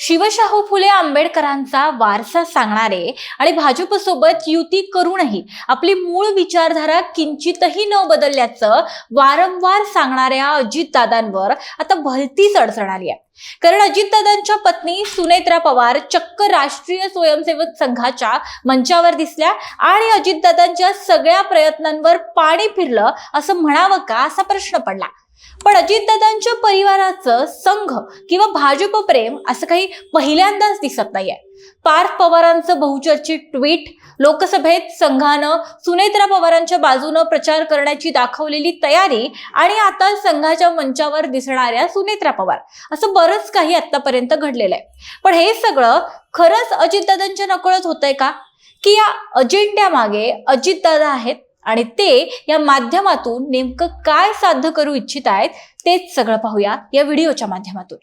शिवशाहू फुले आंबेडकरांचा वारसा सांगणारे आणि भाजपसोबत युती करूनही आपली मूळ विचारधारा किंचितही न बदलल्याचं वारंवार सांगणाऱ्या अजितदादांवर आता भलतीच अडचण आली आहे. कारण अजितदादांच्या पत्नी सुनेत्रा पवार चक्क राष्ट्रीय स्वयंसेवक संघाच्या मंचावर दिसल्या आणि अजितदादांच्या सगळ्या प्रयत्नांवर पाणी फिरलं असं म्हणावं का असा प्रश्न पडला. पण अजितदादांच्या परिवाराचं संघ किंवा भाजप प्रेम असं काही पहिल्यांदाच दिसत नाहीये. पार्थ पवारांचं बहुचर्चित ट्विट लोकसभेत संघानं सुनेत्रा पवारांच्या बाजूनं प्रचार करण्याची दाखवलेली तयारी आणि आता संघाच्या मंचावर दिसणाऱ्या सुनेत्रा पवार. असं बरंच काही आतापर्यंत घडलेलं आहे. पण हे सगळं खरंच अजितदादांच्या नकळत होतंय का? की या अजेंड्यामागे अजितदादा आहेत? आणि ते या माध्यमातून नेमकं काय साध्य करू इच्छित आहेत तेच सगळं पाहूया या व्हिडिओच्या माध्यमातून.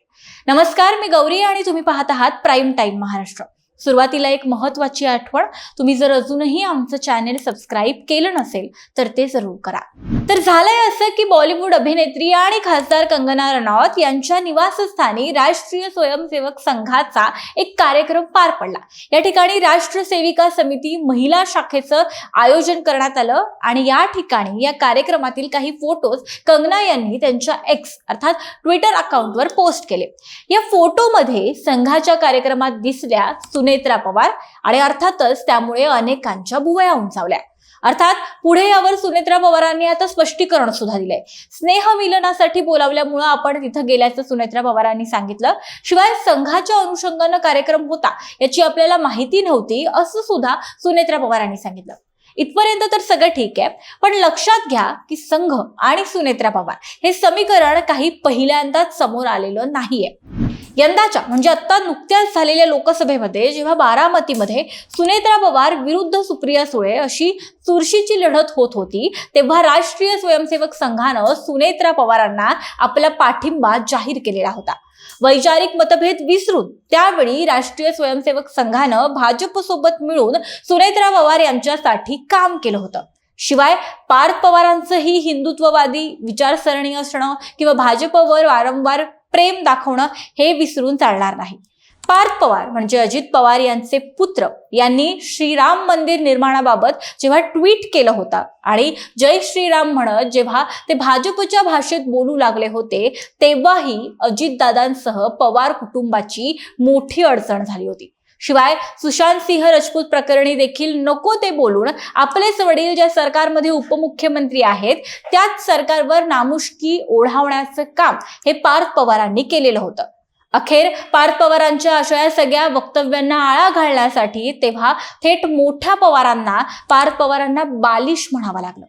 नमस्कार मी गौरी आणि तुम्ही पाहत आहात प्राईम टाईम महाराष्ट्र. सुरुवातीला एक महत्वाची आठवण तुम्ही जर अजूनही आमचं चॅनेल सबस्क्राईब केलं नसेल तर ते जरूर करा. तर झालंय असं की बॉलिवूड अभिनेत्री आणि खासदार कंगना रनौत यांच्या निवासस्थानी राष्ट्रीय स्वयंसेवक संघाचा एक कार्यक्रम पार पडला. या ठिकाणी राष्ट्र सेविका समिती महिला शाखेचं आयोजन करण्यात आलं आणि या ठिकाणी या कार्यक्रमातील काही फोटोज कंगना यांनी त्यांच्या एक्स अर्थात ट्विटर अकाउंटवर पोस्ट केले. या फोटोमध्ये संघाच्या कार्यक्रमात दिसल्या सुनेत्रा पवार आणि अर्थातच त्यामुळे अनेकांच्या भुवया उंचावल्या. अर्थात पुढे यावर सुनेत्रा पवारांनी आता स्पष्टीकरण सुद्धा दिलंय. स्नेह मिलनासाठी बोलावल्यामुळं आपण तिथं गेल्याचं सुनेत्रा पवारांनी सांगितलं. शिवाय संघाच्या अनुषंगानं कार्यक्रम होता याची आपल्याला माहिती नव्हती असं सुद्धा सुनेत्रा पवारांनी सांगितलं. इथपर्यंत तर सगळं ठीक आहे पण लक्षात घ्या की संघ आणि सुनेत्रा पवार हे समीकरण काही पहिल्यांदाच समोर आलेलं नाहीये. यंदाच्या म्हणजे आत्ता नुकत्याच झालेल्या लोकसभेमध्ये जेव्हा बारामतीमध्ये सुनेत्रा पवार विरुद्ध सुप्रिया सुळे अशी चुरशीची लढत होत होती तेव्हा राष्ट्रीय स्वयंसेवक संघानं सुनेत्रा पवारांना आपला पाठिंबा जाहीर केलेला होता. वैचारिक मतभेद विसरून त्यावेळी राष्ट्रीय स्वयंसेवक संघानं भाजपसोबत मिळून सुनेत्रा पवार यांच्यासाठी काम केलं होतं. शिवाय पार्थ पवारांचंही हिंदुत्ववादी विचारसरणी असणं किंवा भाजपवर वारंवार प्रेम दाखवणं हे विसरून चालणार नाही. पार्थ पवार म्हणजे अजित पवार यांचे पुत्र यांनी श्रीराम मंदिर निर्माणाबाबत जेव्हा ट्विट केलं होतं आणि जय श्रीराम म्हणत जेव्हा ते भाजपच्या भाषेत बोलू लागले होते तेव्हाही अजितदादांसह पवार कुटुंबाची मोठी अडचण झाली होती. शिवाय सुशांत सिंह राजपूत प्रकरणी देखील नको ते बोलून आपलेच वडील ज्या सरकारमध्ये उपमुख्यमंत्री आहेत त्याच सरकारवर नामुष्की ओढावण्याचं काम हे पार्थ पवारांनी केलेलं होतं. अखेर पार्थ पवारांच्या अशा या सगळ्या वक्तव्यांना आळा घालण्यासाठी तेव्हा थेट मोठ्या पवारांना पार्थ पवारांना बालिश म्हणावं लागलं.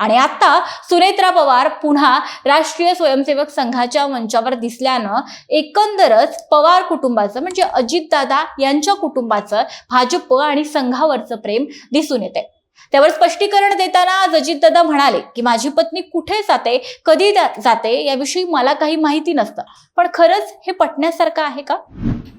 आणि आता सुनेत्रा पवार पुन्हा राष्ट्रीय स्वयंसेवक संघाच्या मंचावर दिसल्यानं एकंदरच पवार कुटुंबाचं म्हणजे अजितदादा यांच्या कुटुंबाचं भाजप आणि संघावरचं प्रेम दिसून येते त्यावर स्पष्टीकरण देताना आज अजितदादा म्हणाले की माझी पत्नी कुठे जाते कधी जाते याविषयी मला काही माहिती नसतं. पण खरंच हे पटण्यासारखं आहे का?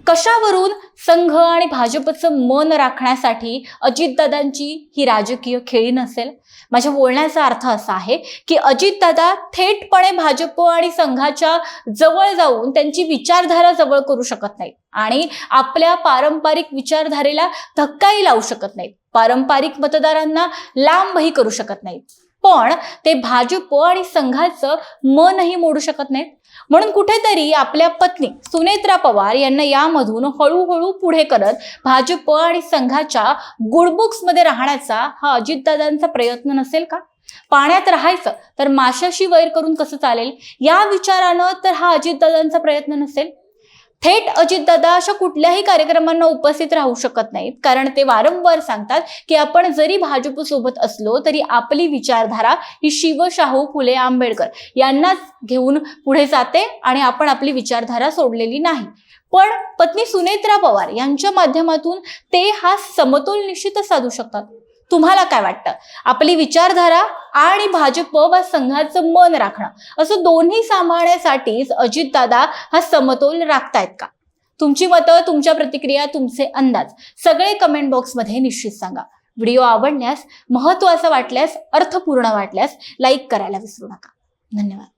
कशावरून संघ आणि भाजपचं मन राखण्यासाठी अजितदादांची ही राजकीय खेळी नसेल? माझ्या बोलण्याचा अर्थ असा आहे की अजितदादा थेटपणे भाजप आणि संघाच्या जवळ जाऊन त्यांची विचारधारा जवळ करू शकत नाहीत आणि आपल्या पारंपरिक विचारधारेला धक्काही लावू शकत नाहीत. पारंपरिक मतदारांना लांबही करू शकत नाहीत. पण ते भाजप आणि संघाचं मनही मोडू शकत नाहीत. म्हणून कुठेतरी आपल्या पत्नी सुनेत्रा पवार यांना यामधून हळूहळू पुढे करत भाजप आणि संघाच्या गुडबुक्समध्ये राहण्याचा हा अजितदादांचा प्रयत्न नसेल का? पाण्यात राहायचं तर माशाशी वैर करून कसं चालेल? या विचारानं तर हा अजितदादांचा प्रयत्न नसेल? थेट अजितदादा अशा कुठल्याही कार्यक्रमांना उपस्थित राहू शकत नाहीत. कारण ते वारंवार सांगतात की आपण जरी भाजप सोबत असलो तरी आपली विचारधारा ही शिवशाहू फुले आंबेडकर यांनाच घेऊन पुढे जाते आणि आपण आपली विचारधारा सोडलेली नाही. पण पत्नी सुनेत्रा पवार यांच्या माध्यमातून ते हा समतोल निश्चितच साधू शकतात. तुम्हाला काय वाटतं? आपली विचारधारा आणि भाजप व संघाचं मन राखणं असं दोन्ही सांभाळण्यासाठीच अजितदादा हा समतोल राखतायत का? तुमची मतं तुमच्या प्रतिक्रिया तुमचे अंदाज सगळे कमेंट बॉक्समध्ये निश्चित सांगा. व्हिडिओ आवडल्यास महत्त्वाचा वाटल्यास अर्थपूर्ण वाटल्यास लाईक करायला विसरू नका. धन्यवाद.